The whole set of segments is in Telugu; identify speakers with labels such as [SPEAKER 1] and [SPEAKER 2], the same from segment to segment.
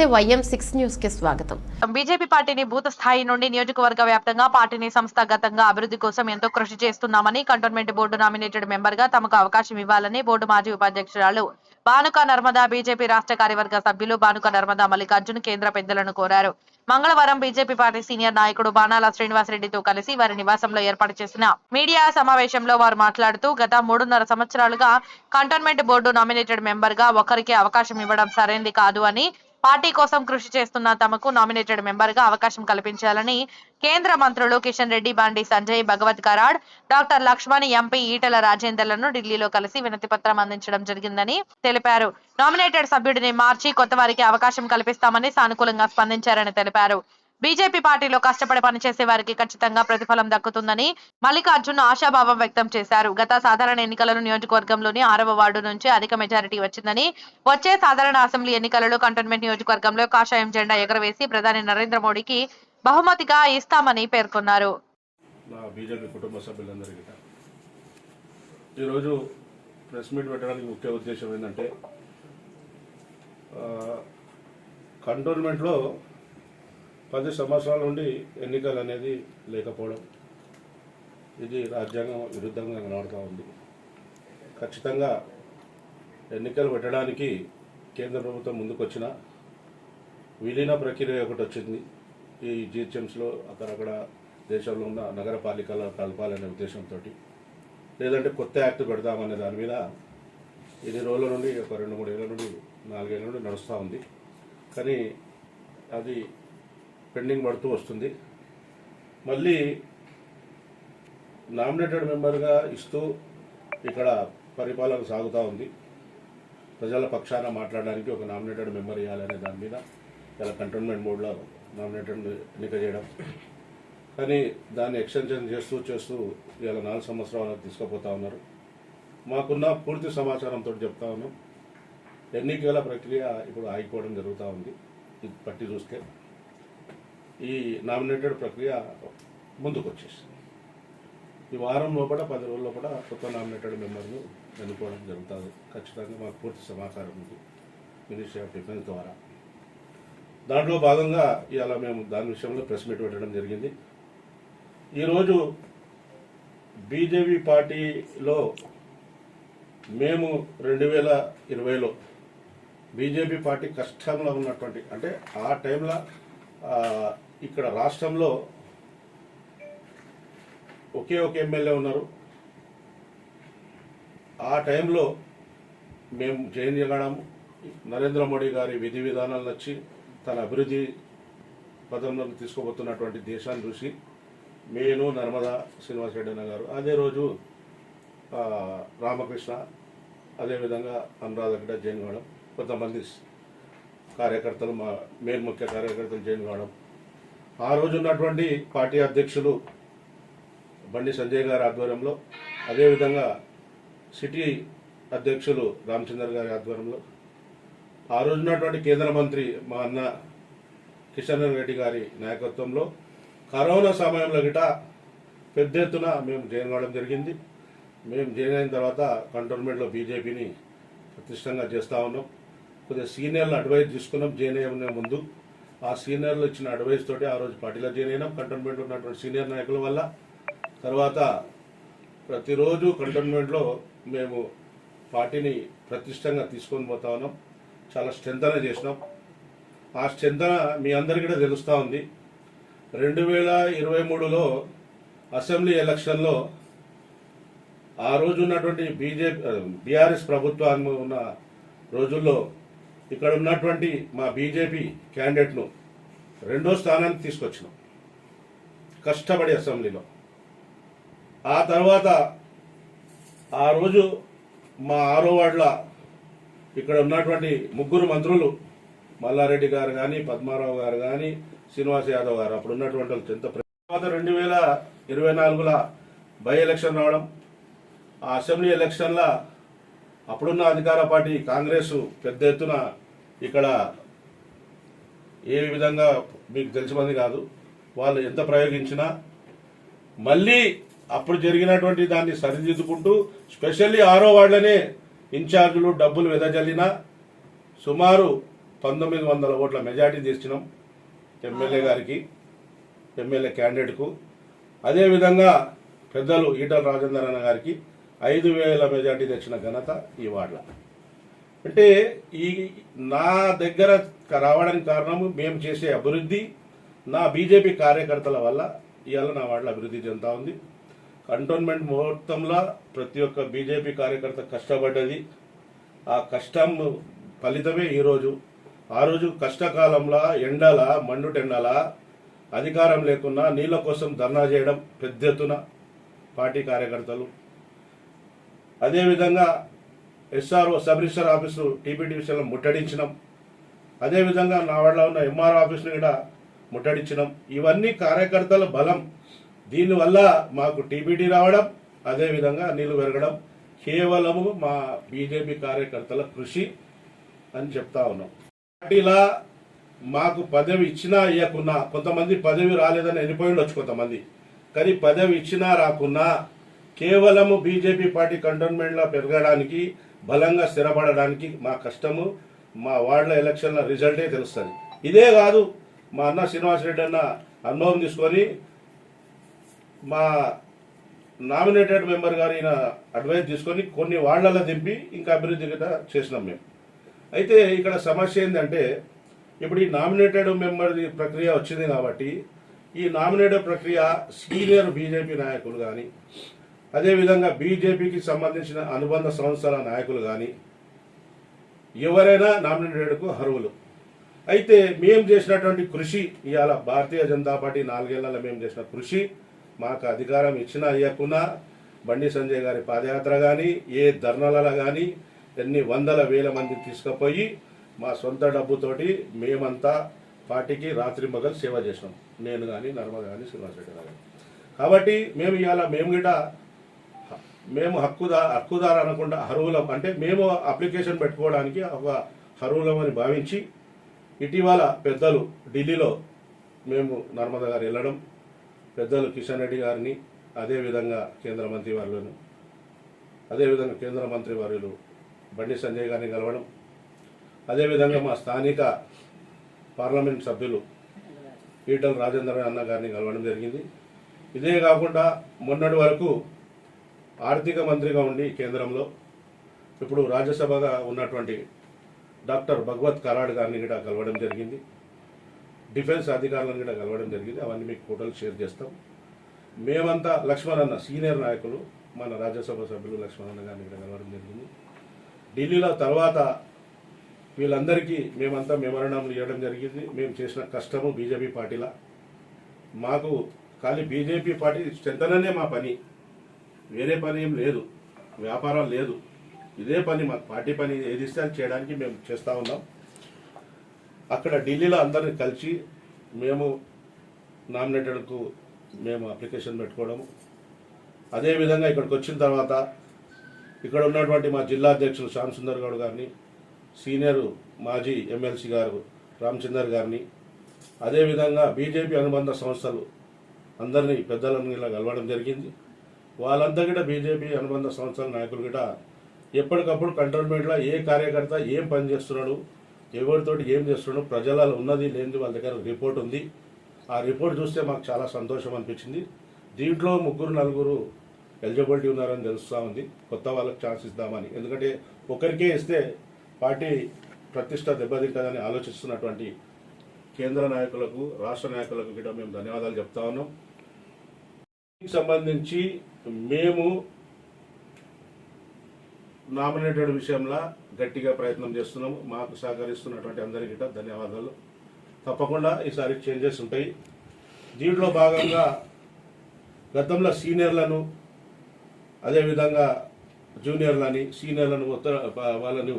[SPEAKER 1] నమస్తే వైఎం సిక్స్ న్యూస్కి స్వాగతం.
[SPEAKER 2] బీజేపీ పార్టీని బూత్ స్థాయి నుండి నియోజకవర్గ వ్యాప్తంగా పార్టీని సంస్థాగతంగా అభివృద్ధి కోసం ఎంతో కృషి చేస్తున్నామని కంటోన్మెంట్ బోర్డు నామినేటెడ్ మెంబర్గా తమకు అవకాశం ఇవ్వాలని బోర్డు మాజీ ఉపాధ్యక్షురాలు బానుక నర్మదా బీజేపీ రాష్ట్ర కార్యవర్గ సభ్యులు బానుక నర్మదా మల్లికార్జున్ కేంద్ర పెద్దలను కోరారు. మంగళవారం బీజేపీ పార్టీ సీనియర్ నాయకుడు బాణాల శ్రీనివాసరెడ్డితో కలిసి వారి నివాసంలో ఏర్పాటు చేసిన మీడియా సమావేశంలో వారు మాట్లాడుతూ గత మూడున్నర సంవత్సరాలుగా కంటోన్మెంట్ బోర్డు నామినేటెడ్ మెంబర్గా ఒకరికి అవకాశం ఇవ్వడం సరైంది కాదు అని పార్టీ కోసం కృషి చేస్తున్న తమకు నామినేటెడ్ మెంబర్గా అవకాశం కల్పించాలని కేంద్ర మంత్రులు కిషన్ రెడ్డి బండి సంజయ్ భగవత్ కరాడ్ డాక్టర్ లక్ష్మణ్ ఎంపీ ఈటల రాజేందర్లను ఢిల్లీలో కలిసి వినతి పత్రం అందించడం జరిగిందని తెలిపారు. నామినేటెడ్ సభ్యుడిని మార్చి కొత్త వారికి అవకాశం కల్పిస్తామని సానుకూలంగా స్పందించారని తెలిపారు. బీజేపీ పార్టీలో కష్టపడి పనిచేసే వారికి ఖచ్చితంగా ప్రతిఫలం దక్కుతుందని మల్లికార్జున్ ఆశాభావం వ్యక్తం చేశారు. గత సాధారణ ఎన్నికలను నియోజకవర్గంలోని ఆరవ వార్డు నుంచి అధిక మెజారిటీ వచ్చిందని వచ్చే సాధారణ అసెంబ్లీ ఎన్నికలలో కంటోన్మెంట్ నియోజకవర్గంలో కాషాయం జెండా ఎగరవేసి ప్రధాని నరేంద్ర మోడీకి బహుమతిగా ఇస్తామని పేర్కొన్నారు.
[SPEAKER 3] ఈరోజు ప్రెస్ మీట్ పెట్టడానికి ముఖ్య ఉద్దేశం ఏంటంటే కంటోన్మెంట్లో పది సంవత్సరాల నుండి ఎన్నికలు అనేది లేకపోవడం. ఇది రాజ్యాంగం విరుద్ధంగా కనబడుతూ ఉంది. ఖచ్చితంగా ఎన్నికలు పెట్టడానికి కేంద్ర ప్రభుత్వం ముందుకొచ్చిన విలీన ప్రక్రియ ఒకటి వచ్చింది. ఈ జిహెచ్ఎంస్లో అక్కడక్కడ దేశంలో ఉన్న నగరపాలికల కలపాలనే ఉద్దేశంతో లేదంటే కొత్త యాక్ట్ పెడదామనే దాని మీద ఇన్ని రోజుల నుండి ఒక రెండు మూడు ఏళ్ళ నుండి నాలుగేళ్ళ నుండి నడుస్తూ ఉంది. కానీ అది పెండింగ్ పడుతూ వస్తుంది. మళ్ళీ నామినేటెడ్ మెంబర్గా ఇస్తూ ఇక్కడ పరిపాలన సాగుతూ ఉంది. ప్రజల పక్షాన మాట్లాడడానికి ఒక నామినేటెడ్ మెంబర్ ఇవ్వాలనే దాని మీద ఇలా కంటోన్మెంట్ బోర్డులో నామినేటెడ్ ఎన్నిక చేయడం. కానీ దాన్ని ఎక్స్టెన్షన్ చేస్తూ చేస్తూ ఇలా నాలుగు సంవత్సరాలు తీసుకుపోతా ఉన్నారు. మాకున్న పూర్తి సమాచారంతో చెప్తా ఉన్నాం. ఎన్నికల ప్రక్రియ ఇప్పుడు ఆగిపోవడం జరుగుతూ ఉంది. ఇది పట్టి చూస్తే. ఈ నామినేటెడ్ ప్రక్రియ ముందుకు వచ్చేసింది ఈ వారం లోపల పది రోజుల లోపల కొత్త నామినేటెడ్ మెంబర్ను ఎన్నుకోవడం జరుగుతుంది. ఖచ్చితంగా మాకు పూర్తి సమాచారం ఉంది మినిస్ట్రీ ఆఫ్ డిఫెన్స్ ద్వారా. దాంట్లో భాగంగా ఇవాళ మేము దాని విషయంలో ప్రెస్ మీట్ పెట్టడం జరిగింది. ఈరోజు బీజేపీ పార్టీలో మేము రెండు వేల ఇరవైలో బీజేపీ పార్టీ కష్టంలో ఉన్నటువంటి అంటే ఆ టైంలో ఇక్కడ రాష్ట్రంలో ఒకే ఒక ఎమ్మెల్యే ఉన్నారు. ఆ టైంలో మేము జైన్ జగడం నరేంద్ర మోడీ గారి విధి విధానాలు నచ్చి తన అభివృద్ధి పదంలో తీసుకుపోతున్నటువంటి దేశాన్ని చూసి నేను నర్మదా శ్రీనివాసరెడ్డి అన్న గారు అదే రోజు రామకృష్ణ అదేవిధంగా అనురాధ గడ్డ జైన్ కావడం కొంతమంది కార్యకర్తలు మా మెయిన్ ముఖ్య కార్యకర్తలు జైన్ కావడం ఆ రోజు ఉన్నటువంటి పార్టీ అధ్యక్షులు బండి సంజయ్ గారి ఆధ్వర్యంలో అదేవిధంగా సిటీ అధ్యక్షులు రామచందర్ గారి ఆధ్వర్యంలో ఆ రోజు ఉన్నటువంటి కేంద్ర మంత్రి మా అన్న కిషన్ రెడ్డి గారి నాయకత్వంలో కరోనా సమయంలో గిట పెద్ద ఎత్తున మేము జాయిన్ కావడం జరిగింది. మేము జాయిన్ అయిన తర్వాత కంటోన్మెంట్లో బీజేపీని ప్రతిష్టంగా చేస్తూ ఉన్నాం. కొద్దిగా సీనియర్లు అడ్వైజ్ తీసుకున్నాం జాయిన్ అయ్యే ముందు ఆ సీనియర్లు ఇచ్చిన అడ్వైస్ తోటి ఆ రోజు పార్టీలో జాయిన్ అయినాం. కంటోన్మెంట్లో ఉన్నటువంటి సీనియర్ నాయకుల వల్ల. తర్వాత ప్రతిరోజు కంటోన్మెంట్లో మేము పార్టీని ప్రతిష్టంగా తీసుకొని పోతా ఉన్నాం. చాలా స్ట్రెంతన చేసినాం. ఆ స్ట్రెంతన మీ అందరికీ కూడా తెలుస్తూ ఉంది. రెండు వేల ఇరవై మూడులో అసెంబ్లీ ఎలక్షన్లో ఆ రోజు ఉన్నటువంటి బీజేపీ బీఆర్ఎస్ ప్రభుత్వాన్ని ఉన్న రోజుల్లో ఇక్కడ ఉన్నటువంటి మా బీజేపీ క్యాండిడేట్ను రెండో స్థానానికి తీసుకొచ్చినాం. కష్టపడి అసెంబ్లీలో. ఆ తర్వాత ఆ రోజు మా ఆరో వార్డుల ఇక్కడ ఉన్నటువంటి ముగ్గురు మంత్రులు మల్లారెడ్డి గారు కానీ పద్మారావు గారు కానీ శ్రీనివాస్ యాదవ్ గారు అప్పుడు ఉన్నటువంటి వాళ్ళు ఎంత తర్వాత రెండు వేల ఇరవై నాలుగులో బై ఎలక్షన్ రావడం ఆ అసెంబ్లీ ఎలక్షన్ల అప్పుడున్న అధికార పార్టీ కాంగ్రెస్ పెద్ద ఎత్తున ఇక్కడ ఏ విధంగా మీకు తెలిసినది కాదు. వాళ్ళు ఎంత ప్రయోగించినా మళ్ళీ అప్పుడు జరిగినటువంటి దాన్ని సరిదిద్దుకుంటూ స్పెషల్లీ ఆరో వార్డులనే ఇన్ఛార్జీలు డబ్బులు వెదజల్లిన సుమారు పంతొమ్మిది వందల ఓట్ల మెజార్టీ తెచ్చినాం ఎమ్మెల్యే గారికి ఎమ్మెల్యే క్యాండిడేట్కు. అదేవిధంగా పెద్దలు ఈటల రాజేందర్ అన్న గారికి ఐదు వేల మెజార్టీ తెచ్చిన ఘనత ఈ వార్డుల. అంటే ఈ నా దగ్గర రావడానికి కారణము మేము చేసే అభివృద్ధి నా బీజేపీ కార్యకర్తల వల్ల ఇవాళ నా వాళ్ళ అభివృద్ధి చెందుతా ఉంది. కంటోన్మెంట్ ముహూర్తంలో ప్రతి ఒక్క బీజేపీ కార్యకర్త కష్టపడ్డది. ఆ కష్టం ఫలితమే ఈరోజు ఆ రోజు కష్టకాలంలో ఎండల మండుటెండల అధికారం లేకున్నా నీళ్ళ కోసం ధర్నా చేయడం పెద్ద ఎత్తున పార్టీ కార్యకర్తలు. అదేవిధంగా SRO sub register office TP డివిజన్లో ముట్టడించినాం. అదేవిధంగా నా వాళ్ళ ఉన్న ఎంఆర్ ఆఫీసును కూడా ముట్టడించినాం. ఇవన్నీ కార్యకర్తల బలం. దీనివల్ల మాకు టీబీడీ రావడం అదేవిధంగా నీళ్ళు పెరగడం కేవలము మా బీజేపీ కార్యకర్తల కృషి అని చెప్తా ఉన్నాం. పార్టీలా మాకు పదవి ఇచ్చినా ఇవ్వకున్నా కొంతమంది పదవి రాలేదని వెళ్ళిపోయి ఉండొచ్చు కొంతమంది. కానీ పదవి ఇచ్చినా రాకున్నా కేవలము బీజేపీ పార్టీ కంటోన్మెంట్లో పెరగడానికి బలంగా స్థిరపడడానికి మా కష్టము మా వార్డుల ఎలక్షన్ల రిజల్టే తెలుస్తుంది. ఇదే కాదు మా అన్న శ్రీనివాసరెడ్డి అన్న అనుభవం తీసుకొని మా నామినేటెడ్ మెంబర్ గారు ఈయన అడ్వైజ్ తీసుకొని కొన్ని వాళ్ళలో దింపి ఇంకా అభివృద్ధి గిట్ట చేసినాం మేము. అయితే ఇక్కడ సమస్య ఏంటంటే ఇప్పుడు ఈ నామినేటెడ్ మెంబర్ ప్రక్రియ వచ్చింది కాబట్టి ఈ నామినేటెడ్ ప్రక్రియ సీనియర్ బీజేపీ నాయకులు కానీ అదేవిధంగా బీజేపీకి సంబంధించిన అనుబంధ సంస్థల నాయకులు కానీ ఎవరైనా నామినేటెడ్కు అర్హులు. అయితే మేము చేసినటువంటి కృషి ఇవాళ భారతీయ జనతా పార్టీ నాలుగేళ్ళలో మేము చేసిన కృషి మాకు అధికారం ఇచ్చినా ఇవ్వకున్నా బండి సంజయ్ గారి పాదయాత్ర కానీ ఏ ధర్నాలలో కానీ ఎన్ని వందల వేల మంది తీసుకుపోయి మా సొంత డబ్బుతోటి మేమంతా పార్టీకి రాత్రి మగలు సేవ చేసినాం. నేను కానీ నర్మ కానీ శ్రీనివాసరెడ్డి గారు కాబట్టి మేము ఇవాళ మేము గిట మేము హక్కుదా హక్కుదారు అనకుండా అర్హులం అంటే మేము అప్లికేషన్ పెట్టుకోవడానికి ఒక అర్హులం అని భావించి ఇటీవల పెద్దలు ఢిల్లీలో మేము నర్మదా గారు వెళ్ళడం పెద్దలు కిషన్ రెడ్డి గారిని అదేవిధంగా కేంద్ర మంత్రి వారులను అదేవిధంగా కేంద్ర మంత్రి వారులు బండి సంజయ్ గారిని కలవడం అదేవిధంగా మా స్థానిక పార్లమెంట్ సభ్యులు ఈటల రాజేంద్ర అన్న గారిని కలవడం జరిగింది. ఇదే కాకుండా మొన్నటి వరకు ఆర్థిక మంత్రిగా ఉండి కేంద్రంలో ఇప్పుడు రాజ్యసభగా ఉన్నటువంటి డాక్టర్ భగవత్ కరాడ్ గారిని కూడా కలవడం జరిగింది. డిఫెన్స్ అధికారులను కూడా కలవడం జరిగింది. అవన్నీ మీకు ఫోటోలు షేర్ చేస్తాం. మేమంతా లక్ష్మణ్ అన్న సీనియర్ నాయకులు మన రాజ్యసభ సభ్యులు లక్ష్మణ్ అన్న గారిని కూడా కలవడం జరిగింది. ఢిల్లీలో తర్వాత వీళ్ళందరికీ మేమంతా మెమరణంలు ఇవ్వడం జరిగింది. మేము చేసిన కష్టము బీజేపీ పార్టీలా. మాకు ఖాళీ బీజేపీ పార్టీ చెంతననే మా పని. వేరే పని ఏం లేదు. వ్యాపారం లేదు. ఇదే పని మా పార్టీ పని ఏది ఇస్తే అది చేయడానికి మేము చేస్తూ ఉన్నాం. అక్కడ ఢిల్లీలో అందరిని కలిసి మేము నామినేటెడ్కు మేము అప్లికేషన్ పెట్టుకోవడము అదేవిధంగా ఇక్కడికి వచ్చిన తర్వాత ఇక్కడ ఉన్నటువంటి మా జిల్లా అధ్యక్షులు శ్యామ్ సుందర్ గౌడ్ గారిని సీనియర్ మాజీ ఎమ్మెల్సీ గారు రామచందర్ గారిని అదేవిధంగా బీజేపీ అనుబంధ సంస్థలు అందరినీ పెద్దలని ఇలా కలవడం జరిగింది. వాళ్ళంతా కూడా బీజేపీ అనుబంధ సంస్థల నాయకులు కూడా ఎప్పటికప్పుడు కంటోన్మెంట్లో ఏ కార్యకర్త ఏం పని చేస్తున్నాడు ఎవరితోటి ఏం చేస్తున్నాడు ప్రజలలో ఉన్నది లేనిది వాళ్ళ దగ్గర రిపోర్ట్ ఉంది. ఆ రిపోర్ట్ చూస్తే మాకు చాలా సంతోషం అనిపించింది. దీంట్లో ముగ్గురు నలుగురు ఎలిజిబిలిటీ ఉన్నారని తెలుస్తూ ఉంది. కొత్త వాళ్ళకి ఛాన్స్ ఇద్దామని. ఎందుకంటే ఒకరికే ఇస్తే పార్టీ ప్రతిష్ట దెబ్బతింటుందని ఆలోచిస్తున్నటువంటి కేంద్ర నాయకులకు రాష్ట్ర నాయకులకు కూడా మేము ధన్యవాదాలు చెప్తా ఉన్నాం. దీనికి సంబంధించి మేము నామినేటెడ్ విషయంలో గట్టిగా ప్రయత్నం చేస్తున్నాము. మాకు సహకరిస్తున్నటువంటి అందరికీ కూడా ధన్యవాదాలు. తప్పకుండా ఈసారి చేంజెస్ ఉంటాయి. దీంట్లో భాగంగా గతంలో సీనియర్లను అదేవిధంగా జూనియర్లని సీనియర్లను ఉత్తర వాళ్ళను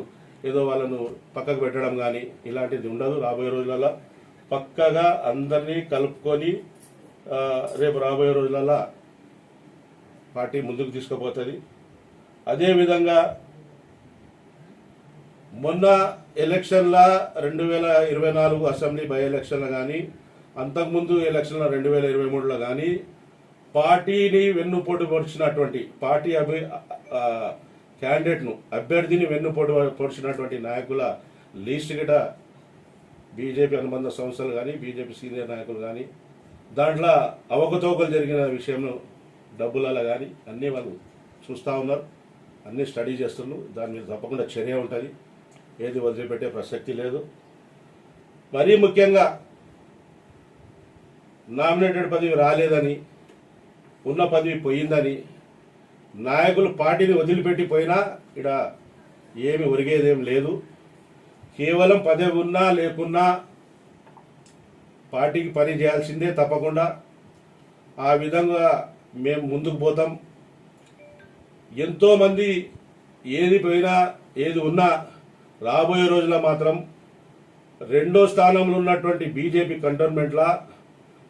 [SPEAKER 3] ఏదో వాళ్ళను పక్కకు పెట్టడం కానీ ఇలాంటిది ఉండదు రాబోయే రోజులలో. పక్కగా అందరినీ కలుపుకొని రేపు రాబోయే రోజులలో పార్టీ ముందుకు తీసుకుపోతుంది. అదేవిధంగా మొన్న ఎలక్షన్ల రెండు వేల ఇరవై నాలుగు అసెంబ్లీ బై ఎలక్షన్లు కానీ అంతకుముందు ఎలక్షన్ల రెండు వేల ఇరవై మూడులో కానీ పార్టీని వెన్నుపోటు పొడిచినటువంటి పార్టీ అభి క్యాండిడేట్ను అభ్యర్థిని వెన్నుపోటు పొడిచినటువంటి నాయకుల లీస్ట్ గిట బీజేపీ అనుబంధ సంస్థలు కానీ బీజేపీ సీనియర్ నాయకులు కానీ దాంట్లో అవకతవకలు జరిగిన విషయంలో డబ్బులలో కానీ అన్నీ వాళ్ళు చూస్తూ ఉన్నారు. అన్నీ స్టడీ చేస్తున్నారు. దాని మీద తప్పకుండా చర్య ఉంటుంది. ఏది వదిలిపెట్టే ప్రసక్తి లేదు. మరీ ముఖ్యంగా నామినేటెడ్ పదవి రాలేదని ఉన్న పదవి పోయిందని నాయకులు పార్టీని వదిలిపెట్టి పోయినా ఇక్కడ ఏమి ఒరిగేదేం లేదు. కేవలం పదవి ఉన్నా లేకున్నా పార్టీకి పని చేయాల్సిందే తప్పకుండా. ఆ విధంగా మేము ముందుకు పోతాం. ఎంతోమంది ఏది పోయినా ఏది ఉన్నా రాబోయే రోజున మాత్రం రెండో స్థానంలో ఉన్నటువంటి బీజేపీ కంటోన్మెంట్ల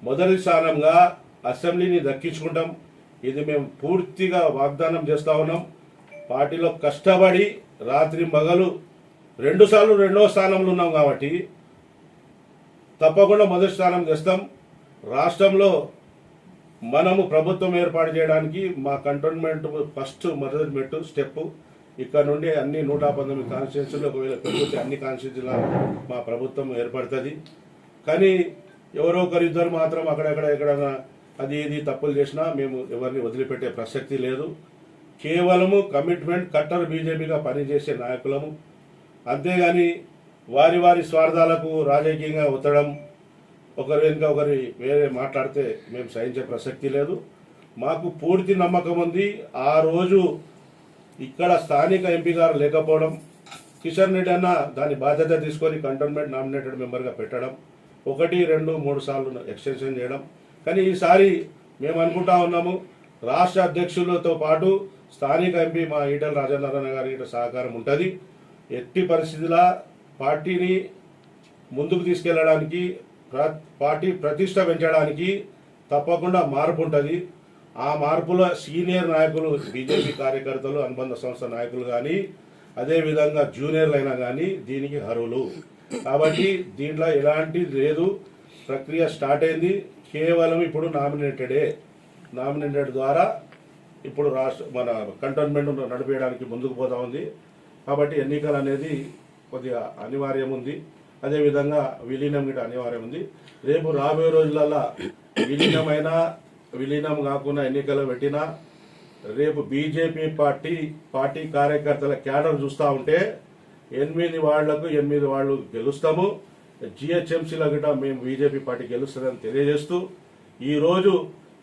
[SPEAKER 3] మొదటి స్థానంగా అసెంబ్లీని దక్కించుకుంటాం. ఇది మేము పూర్తిగా వాగ్దానం చేస్తా ఉన్నాం. పార్టీలో కష్టపడి రాత్రి మగలు రెండు సార్లు రెండో స్థానంలో ఉన్నాం కాబట్టి తప్పకుండా మొదటి స్థానం తెస్తాం. రాష్ట్రంలో మనము ప్రభుత్వం ఏర్పాటు చేయడానికి మా కంటోన్మెంట్ ఫస్ట్ మొదటి మెట్టు స్టెప్. ఇక్కడ నుండి అన్ని నూట పంతొమ్మిది కాన్స్టిట్యూన్సీలు ఒకవేళ పెరుగుతే అన్ని కాన్స్టిట్యూన్సీల మా ప్రభుత్వం ఏర్పడుతుంది. కానీ ఎవరో ఒకరిద్దరు మాత్రం అక్కడెక్కడ ఎక్కడైనా అది ఇది తప్పులు చేసినా మేము ఎవరిని వదిలిపెట్టే ప్రసక్తి లేదు. కేవలము కమిట్మెంట్ కట్టర్ బీజేపీగా పనిచేసే నాయకులము. అంతేగాని వారి వారి స్వార్థాలకు రాజకీయంగా ఉత్తడం ఒకరు వెనుక ఒకరి వేరే మాట్లాడితే మేము సహించే ప్రసక్తి లేదు. మాకు పూర్తి నమ్మకం ఉంది. ఆ రోజు ఇక్కడ స్థానిక ఎంపీ గారు లేకపోవడం కిషన్ రెడ్డి అన్న దాని బాధ్యత తీసుకొని కంటోన్మెంట్ నామినేటెడ్ మెంబర్గా పెట్టడం ఒకటి రెండు మూడు సార్లు ఎక్స్టెన్షన్ చేయడం. కానీ ఈసారి మేము అనుకుంటా ఉన్నాము రాష్ట్ర అధ్యక్షులతో పాటు స్థానిక ఎంపీ మా ఈటల రాజేంద్రనారాయణ గారి సహకారం ఉంటుంది. ఎట్టి పరిస్థితుల పార్టీని ముందుకు తీసుకెళ్ళడానికి పార్టీ ప్రతిష్ట పెంచడానికి తప్పకుండా మార్పు ఉంటుంది ఆ మార్పులో సీనియర్ నాయకులు బీజేపీ కార్యకర్తలు అనుబంధ సంస్థ నాయకులు కానీ అదేవిధంగా జూనియర్లు అయినా కానీ దీనికి అర్హులు. కాబట్టి దీంట్లో ఎలాంటి లేదు. ప్రక్రియ స్టార్ట్ అయింది. కేవలం ఇప్పుడు నామినేటెడే. నామినేటెడ్ ద్వారా ఇప్పుడు రాష్ట్ర మన కంటోన్మెంట్ నడిపేయడానికి ముందుకు పోతా ఉంది. కాబట్టి ఎన్నికలు అనేది కొద్దిగా అనివార్యం ఉంది అదేవిధంగా విలీనం గిట అనివార్యం ఉంది. రేపు రాబోయే రోజులలో విలీనమైన విలీనం కాకుండా ఎన్నికలు పెట్టినా రేపు బీజేపీ పార్టీ పార్టీ కార్యకర్తల క్యాడర్ చూస్తూ ఉంటే ఎనిమిది వాళ్ళకు ఎనిమిది వాళ్ళు గెలుస్తాము. జిహెచ్ఎంసీలో కూడా మేము బీజేపీ పార్టీ గెలుస్తుందని తెలియజేస్తూ ఈరోజు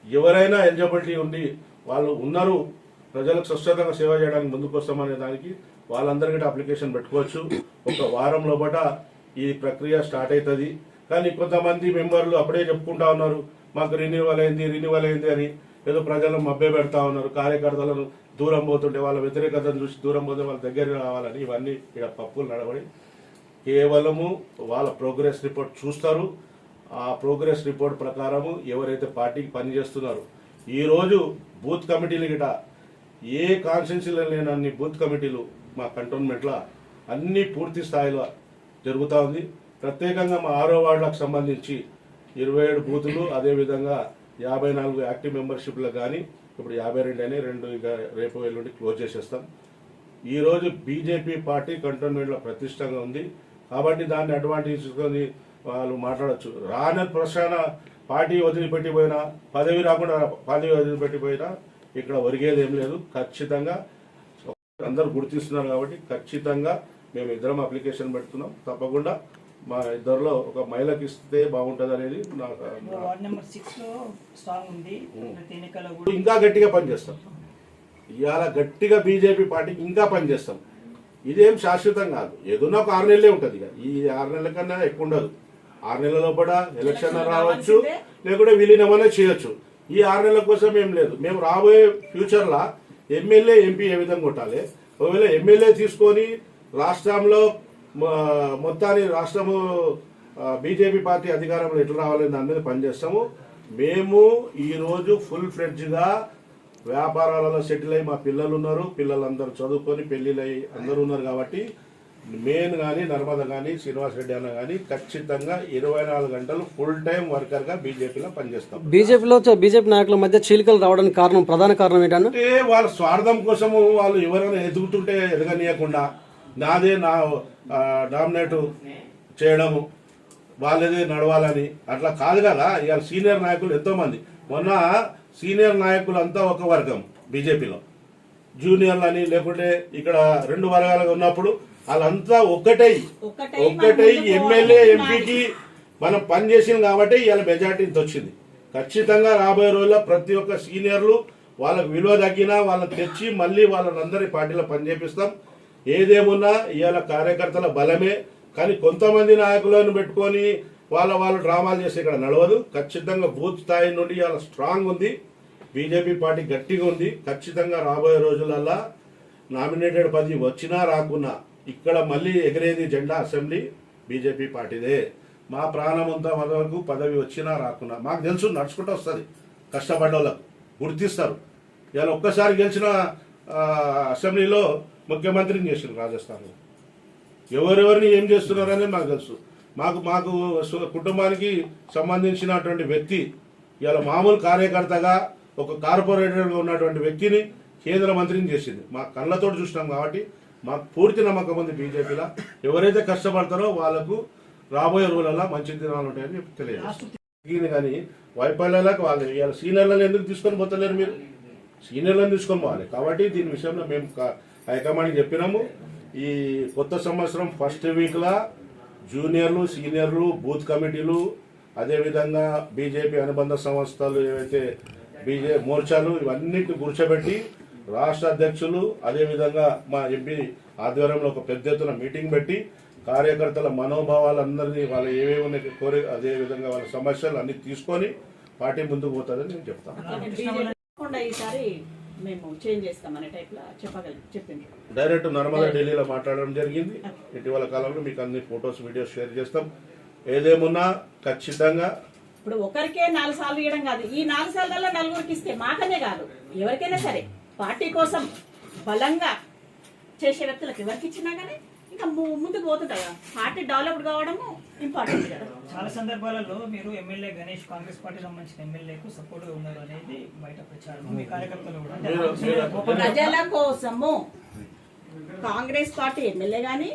[SPEAKER 3] ఎవరైనా ఎలిజిబిలిటీ ఉండి వాళ్ళు ఉన్నారు ప్రజలకు స్వచ్ఛతంగా సేవ చేయడానికి ముందుకు వస్తామనే దానికి వాళ్ళందరికీ అప్లికేషన్ పెట్టుకోవచ్చు. ఒక వారం లోపల ఈ ప్రక్రియ స్టార్ట్ అవుతుంది. కానీ కొంతమంది మెంబర్లు అప్పుడే చెప్పుకుంటా ఉన్నారు మాకు రిన్యూవల్ అయింది రిన్యూవల్ అయింది అని ఏదో ప్రజలను మభ్య పెడతా ఉన్నారు. కార్యకర్తలను దూరం పోతుంటే వాళ్ళ వ్యతిరేకతను చూసి దూరం పోతే వాళ్ళ దగ్గరికి రావాలని ఇవన్నీ ఇక్కడ పప్పులు నడవడి కేవలము వాళ్ళ ప్రోగ్రెస్ రిపోర్ట్ చూస్తారు. ఆ ప్రోగ్రెస్ రిపోర్ట్ ప్రకారము ఎవరైతే పార్టీకి పనిచేస్తున్నారో ఈరోజు బూత్ కమిటీలు గిట ఏ కాన్స్టిట్యున్సీలో లేని అన్ని బూత్ కమిటీలు మా కంటోన్మెంట్లో అన్ని పూర్తి స్థాయిలో జరుగుతూ ఉంది. ప్రత్యేకంగా మా ఆరో వార్డులకు సంబంధించి ఇరవై ఏడు బూతులు అదేవిధంగా యాభై నాలుగు యాక్టివ్ మెంబర్షిప్లకు కానీ ఇప్పుడు యాభై రెండు అయినాయి రెండు ఇక రేపు ఎల్లుండి క్లోజ్ చేసేస్తాం. ఈరోజు బీజేపీ పార్టీ కంటోన్మెంట్లో ప్రతిష్టంగా ఉంది. కాబట్టి దాన్ని అడ్వాంటేజ్ తీసుకొని వాళ్ళు మాట్లాడచ్చు. రాని ప్రశ్న పార్టీ వదిలిపెట్టిపోయినా పదవి రాకుండా పదవి వదిలిపెట్టిపోయినా ఇక్కడ ఒరిగేది ఏం లేదు. ఖచ్చితంగా అందరూ గుర్తిస్తున్నారు కాబట్టి ఖచ్చితంగా మేము ఇద్దరం అప్లికేషన్ పెడుతున్నాం. తప్పకుండా మా ఇద్దరిలో ఒక మహిళకి ఇస్తే బాగుంటుంది అనేది నాకు ఇంకా గట్టిగా పనిచేస్తాం. ఇవాళ గట్టిగా బీజేపీ పార్టీకి ఇంకా పనిచేస్తాం. ఇదేం శాశ్వతం కాదు. ఏదన్నా ఒక ఆరు నెలలే ఉంటుంది ఇక. ఈ ఆరు నెలల కన్నా ఎక్కువ ఉండదు. ఆరు నెలల లోపల ఎలక్షన్ రావచ్చు లేకుంటే విలీనమనే చేయొచ్చు. ఈ ఆరు నెలల కోసం ఏం లేదు. మేము రాబోయే ఫ్యూచర్లో ఎమ్మెల్యే ఎంపీ ఏ విధంగా కొట్టాలి? ఒకవేళ ఎమ్మెల్యే తీసుకొని రాష్ట్రంలో మొత్తాన్ని రాష్ట్రము బీజేపీ పార్టీ అధికారంలో ఎట్లా రావాలని దాని మీద పనిచేస్తాము. మేము ఈరోజు ఫుల్ ఫ్లెడ్జ్గా వ్యాపారాలలో సెటిల్ అయ్యి మా పిల్లలు ఉన్నారు. పిల్లలందరూ చదువుకొని పెళ్ళిళ్ళు అయ్యి అందరూ ఉన్నారు కాబట్టి మెయిన్ కానీ నర్మద కానీ శ్రీనివాస్ రెడ్డి అన్న కానీ ఖచ్చితంగా ఇరవై నాలుగు గంటలు ఫుల్ టైం వర్కర్గా బీజేపీలో పనిచేస్తాం.
[SPEAKER 4] బీజేపీలో బీజేపీ నాయకుల మధ్య చీలికలు రావడానికి కారణం ప్రధాన కారణం ఏంటన్నా?
[SPEAKER 3] అంటే వాళ్ళ స్వార్థం కోసము వాళ్ళు ఎవరైనా ఎదుగుతుంటే ఎదగనీయకుండా నాదే నా డామినేట్ చేయడము. వాళ్ళదే నడవాలని. అట్లా కాదు కదా ఇవాళ సీనియర్ నాయకులు ఎంతో మంది మొన్న సీనియర్ నాయకులు అంతా ఒక వర్గం బీజేపీలో. జూనియర్లని లేకుంటే ఇక్కడ రెండు వర్గాలుగా ఉన్నప్పుడు వాళ్ళంతా ఒక్కటై
[SPEAKER 5] ఒక్కటై
[SPEAKER 3] ఎమ్మెల్యే ఎంపీకి మనం పని చేసింది కాబట్టి ఇవాళ మెజార్టీ ఇంత వచ్చింది. ఖచ్చితంగా రాబోయే రోజుల్లో ప్రతి ఒక్క సీనియర్లు వాళ్ళకు విలువ తగ్గినా వాళ్ళని తెచ్చి మళ్ళీ వాళ్ళని అందరి పార్టీలో పనిచేపిస్తాం. ఏదేమున్నా ఇవాళ కార్యకర్తల బలమే కానీ కొంతమంది నాయకులను పెట్టుకొని వాళ్ళ వాళ్ళు డ్రామాలు చేసి ఇక్కడ నడవదు. ఖచ్చితంగా బూత్ స్థాయి నుండి ఇవాళ స్ట్రాంగ్ ఉంది. బీజేపీ పార్టీ గట్టిగా ఉంది. ఖచ్చితంగా రాబోయే రోజులల్లా నామినేటెడ్ పదవి వచ్చినా రాకున్నా ఇక్కడ మళ్ళీ ఎగిరేది జెండా అసెంబ్లీ బీజేపీ పార్టీదే. మా ప్రాణం అంతా వరకు పదవి వచ్చినా రాకున్నా. మాకు తెలుసు నడుచుకుంటూ వస్తుంది. కష్టపడ్డ వాళ్ళకు గుర్తిస్తారు. ఇవాళ ఒక్కసారి గెలిచిన అసెంబ్లీలో ముఖ్యమంత్రిని చేసిండు రాజస్థాన్లో. ఎవరెవరిని ఏం చేస్తున్నారనేది మాకు తెలుసు. మాకు మాకు కుటుంబానికి సంబంధించినటువంటి వ్యక్తి ఇలా మామూలు కార్యకర్తగా ఒక కార్పొరేటర్గా ఉన్నటువంటి వ్యక్తిని కేంద్ర మంత్రిని చేసింది. మా కళ్ళతో చూసినాం కాబట్టి మాకు పూర్తి నమ్మకం ఉంది బీజేపీలో. ఎవరైతే కష్టపడతారో వాళ్ళకు రాబోయే రోజులలో మంచి దినాలు ఉంటాయని చెప్పి తెలియదు కానీ వైఫల్యాలకు వాళ్ళు ఇవాళ సీనియర్లను ఎందుకు తీసుకొని పోతలేరు మీరు? సీనియర్లను తీసుకొని పోవాలి. కాబట్టి దీని విషయంలో మేము క- హైకమాండ్కి చెప్పినాము. ఈ కొత్త సంవత్సరం ఫస్ట్ వీక్లా జూనియర్లు సీనియర్లు బూత్ కమిటీలు అదేవిధంగా బీజేపీ అనుబంధ సంస్థలు ఏవైతే బీజే మోర్చాలు ఇవన్నిటిని కూర్చోబెట్టి రాష్ట్ర అధ్యక్షులు అదేవిధంగా మా ఎంపీ ఆధ్వర్యంలో ఒక పెద్ద ఎత్తున మీటింగ్ పెట్టి కార్యకర్తల మనోభావాలందరినీ వాళ్ళు ఏమేమి ఉన్నాయి కోరి అదేవిధంగా వాళ్ళ సమస్యలు అన్ని తీసుకొని పార్టీ ముందుకు పోతుందని నేను చెప్తాను.
[SPEAKER 5] మేము చేంజ్ చేస్తామనే టైప్లో చెప్పగలం చెప్పింది
[SPEAKER 3] డైరెక్ట్ నర్మదా ఢిల్లీలో మాట్లాడడం జరిగింది. ఇటీవల కాలంలో మీకు అన్ని ఫొటోస్ వీడియోస్ షేర్ చేస్తాం. ఏదేమున్నా ఖచ్చితంగా
[SPEAKER 5] ఇప్పుడు ఒకరికే నాలుగు సార్లు ఇవ్వడం కాదు. ఈ నాలుగు సార్లలో నలుగురికి ఇస్తే మాకనే కాదు. ఎవరికైనా సరే పార్టీ కోసం బలంగా చేసే వ్యక్తులకు ఎవరికి ఇచ్చినా కానీ ము- ముందుకు పోతుంటాయి? కదా పార్టీ డెవలప్డ్ కావడము ఇంపార్టెంట్ కదా.
[SPEAKER 6] చాలా సందర్భాలలో మీరు ఎమ్మెల్యే గణేష్ కాంగ్రెస్ పార్టీ సంబంధించిన ఎమ్మెల్యేకు సపోర్ట్గా ఉన్నారు అనేది బయట ప్రచారం మీ కార్యకర్తలు కూడా
[SPEAKER 5] ప్రజల కోసము కాంగ్రెస్ పార్టీ ఎమ్మెల్యే గాని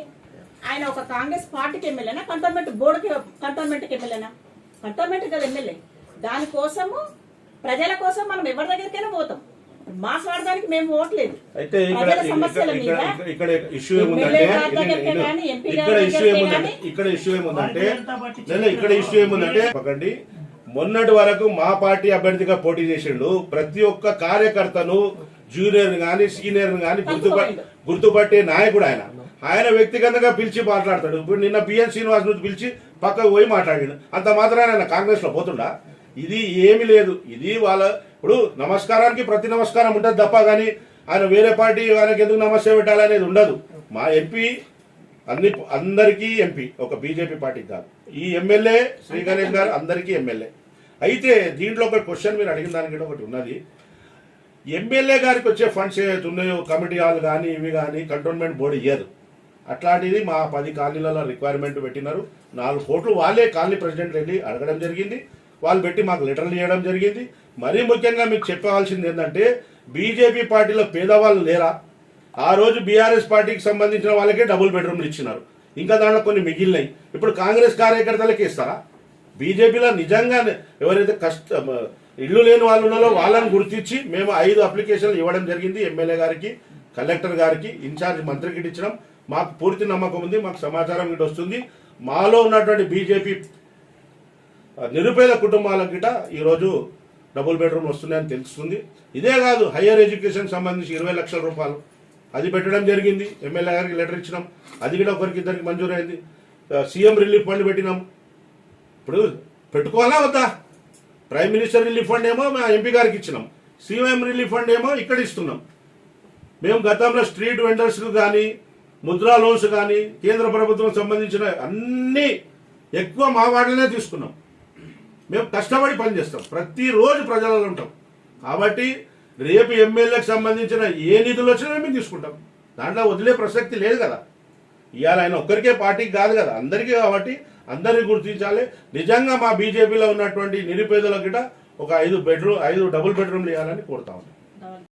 [SPEAKER 5] ఆయన ఒక కాంగ్రెస్ పార్టీకి ఎమ్మెల్యేనా కంటోన్మెంట్ బోర్డుకి కంటోన్మెంట్కి ఎమ్మెల్యేనా? కంటోన్మెంట్ కదా ఎమ్మెల్యే. దానికోసము ప్రజల కోసం మనం ఎవరి దగ్గరికైనా పోతాం. మా స్వార్థానికి మేము ఓట్లేదు.
[SPEAKER 3] అయితే ఇక్కడ ఇష్యూ ఏముందంటే ఇక్కడ ఇష్యూ ఏముందంటే ఇక్కడ ఇష్యూ ఏముందంటే లేదు ఇక్కడ ఇష్యూ ఏముందంటే పకండి మొన్నటి వరకు మా పార్టీ అభ్యర్థిగా పోటీ చేసిండు. ప్రతి ఒక్క కార్యకర్తను జూనియర్ గాని సీనియర్ గాని గుర్తుప గుర్తుపట్టే నాయకుడు ఆయన. ఆయన వ్యక్తిగతంగా పిలిచి మాట్లాడతాడు. ఇప్పుడు నిన్న బిఎన్ శ్రీనివాస్ నుంచి పిలిచి పక్కకు పోయి మాట్లాడాడు. అంత మాత్రాన ఆయన కాంగ్రెస్లో పోతుండా? ఇది ఏమి లేదు. ఇది వాళ్ళ ఇప్పుడు నమస్కారానికి ప్రతి నమస్కారం ఉంటుంది తప్ప కానీ ఆయన వేరే పార్టీ ఆయనకి ఎందుకు నమస్తే పెట్టాలనేది ఉండదు. మా ఎంపీ అన్ని అందరికీ ఎంపీ ఒక బీజేపీ పార్టీకి కాదు. ఈ ఎమ్మెల్యే శ్రీ గణేష్ గారు అందరికీ ఎమ్మెల్యే. అయితే దీంట్లో ఒక క్వశ్చన్ మీరు అడిగిన దానికి కూడా ఒకటి ఉన్నది. ఎమ్మెల్యే గారికి వచ్చే ఫండ్స్ ఏవైతే ఉన్నాయో కమిటీ హాల్ కానీ ఇవి కానీ కంటోన్మెంట్ బోర్డు ఇయ్యదు. అట్లాంటిది మా పది కాలనీలలో రిక్వైర్మెంట్ పెట్టినారు. నాలుగు కోట్లు వాళ్ళే కాలనీ ప్రెసిడెంట్ వెళ్ళి అడగడం జరిగింది. వాళ్ళు పెట్టి మాకు లెటర్లు ఇవ్వడం జరిగింది. మరీ ముఖ్యంగా మీకు చెప్పవలసింది ఏంటంటే బీజేపీ పార్టీలో పేదవాళ్ళు లేరా? ఆ రోజు బీఆర్ఎస్ పార్టీకి సంబంధించిన వాళ్ళకే డబుల్ బెడ్రూమ్లు ఇచ్చినారు. ఇంకా దాంట్లో కొన్ని మిగిలినాయి. ఇప్పుడు కాంగ్రెస్ కార్యకర్తలకి ఇస్తారా? బీజేపీలో నిజంగా ఎవరైతే కష్ట ఇల్లు లేని వాళ్ళు ఉన్నారో వాళ్ళని గుర్తించి మేము ఐదు అప్లికేషన్లు ఇవ్వడం జరిగింది ఎమ్మెల్యే గారికి కలెక్టర్ గారికి ఇన్ఛార్జ్ మంత్రికి ఇచ్చడం మాకు పూర్తి నమ్మకం ఉంది మాకు సమాచారం ఇటు వస్తుంది. మాలో ఉన్నటువంటి బీజేపీ నిరుపేద కుటుంబాలకు గిట ఈరోజు డబుల్ బెడ్రూమ్ వస్తున్నాయని తెలుస్తుంది. ఇదే కాదు హయ్యర్ ఎడ్యుకేషన్ సంబంధించి ఇరవై లక్షల రూపాయలు. అది పెట్టడం జరిగింది. ఎమ్మెల్యే గారికి లెటర్ ఇచ్చినాం. అది కూడా ఒకరికి ఇద్దరికి మంజూరైంది సీఎం రిలీఫ్ ఫండ్ పెట్టినాం. ఇప్పుడు పెట్టుకోవాలా వద్దా? ప్రైమ్ మినిస్టర్ రిలీఫ్ ఫండ్ ఏమో మా ఎంపీ గారికి ఇచ్చినాం. సీఎం రిలీఫ్ ఫండ్ ఏమో ఇక్కడ ఇస్తున్నాం. మేము గతంలో స్ట్రీట్ వెండర్స్కు కానీ ముద్రా లోన్స్ కానీ కేంద్ర ప్రభుత్వం సంబంధించిన అన్నీ ఎక్కువ మా వాటిలోనే తీసుకున్నాం. మేము కష్టపడి పనిచేస్తాం. ప్రతిరోజు ప్రజలలో ఉంటాం. కాబట్టి రేపు ఎమ్మెల్యేకి సంబంధించిన ఏ నిధులు వచ్చినా మేము తీసుకుంటాం. దాంట్లో వదిలే ప్రసక్తి లేదు కదా. ఇవాళ ఆయన ఒక్కరికే పార్టీకి కాదు కదా. అందరికీ కాబట్టి అందరినీ గుర్తించాలి. నిజంగా మా బీజేపీలో ఉన్నటువంటి నిరుపేదలకు గిట ఒక ఐదు బెడ్రూమ్ ఐదు డబుల్ బెడ్రూమ్లు ఇవ్వాలని కోరుతా ఉన్నాం.